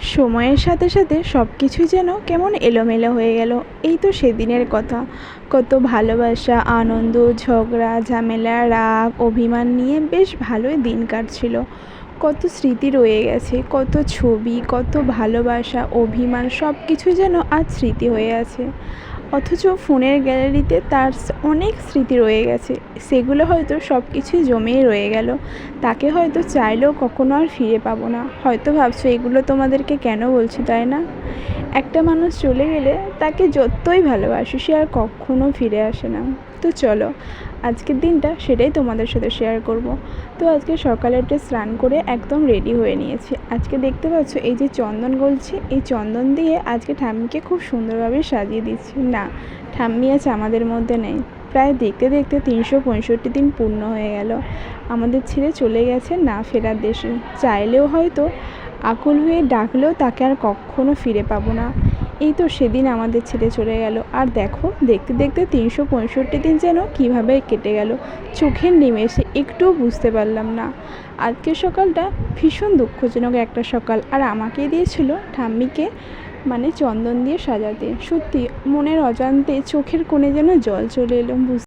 সময়ের সাথে সাথে সব কিছুই যেন কেমন এলোমেলো হয়ে গেল। এই তো সেদিনের কথা। কত ভালোবাসা, আনন্দ, ঝগড়া, ঝামেলা, রাগ, অভিমান নিয়ে বেশ ভালোই দিন কাটছিল। কত স্মৃতি রয়ে গেছে, কত ছবি, কত ভালোবাসা, অভিমান সব কিছুই যেন আজ স্মৃতি হয়ে আছে। অথচ ফোনের গ্যালারিতে তার অনেক স্মৃতি রয়ে গেছে। সেগুলো হয়তো সব কিছুই জমেই রয়ে গেল। তাকে হয়তো চাইলেও কখনো আর ফিরে পাবো না। হয়তো ভাবছ, এগুলো তোমাদেরকে কেন বলছি, তাই না? একটা মানুষ চলে গেলে তাকে যতই ভালোবাসো সে আর কখনো ফিরে আসে না। তো চলো, আজকের দিনটা সেটাই তোমাদের সাথে শেয়ার করব। তো আজকে সকালে উঠে স্নান করে একদম রেডি হয়ে নিয়েছি। আজকে দেখতে পাচ্ছ এই যে চন্দন গলছি, এই চন্দন দিয়ে আজকে ঠাম্মিকে খুব সুন্দরভাবে সাজিয়ে দিচ্ছি। না, ঠাম্মি আছে আমাদের মধ্যে নেই। প্রায় দেখতে দেখতে তিনশো পঁয়ষট্টি দিন পূর্ণ হয়ে গেল। আমাদের ছেড়ে চলে গেছে না ফেরার দেশে। চাইলেও হয়তো আকুল হয়ে ডাকলেও তাকে আর কখনো ফিরে পাবো না। এই তো সেদিন আমাদের ছেলে চলে গেল। আর দেখো, দেখতে দেখতে তিনশো পঁয়ষট্টি দিন যেন কীভাবে কেটে গেল। চোখের নিমেষে একটুও বুঝতে পারলাম না। আজকের সকালটা ভীষণ দুঃখজনক একটা সকাল। আর আমাকে দিয়েছিল ঠাম্মিকে মানে চন্দন দিয়ে সাজাতে। সত্যি মনের অজান্তে চোখের কোণে যেন জল চলে এলো, বুঝ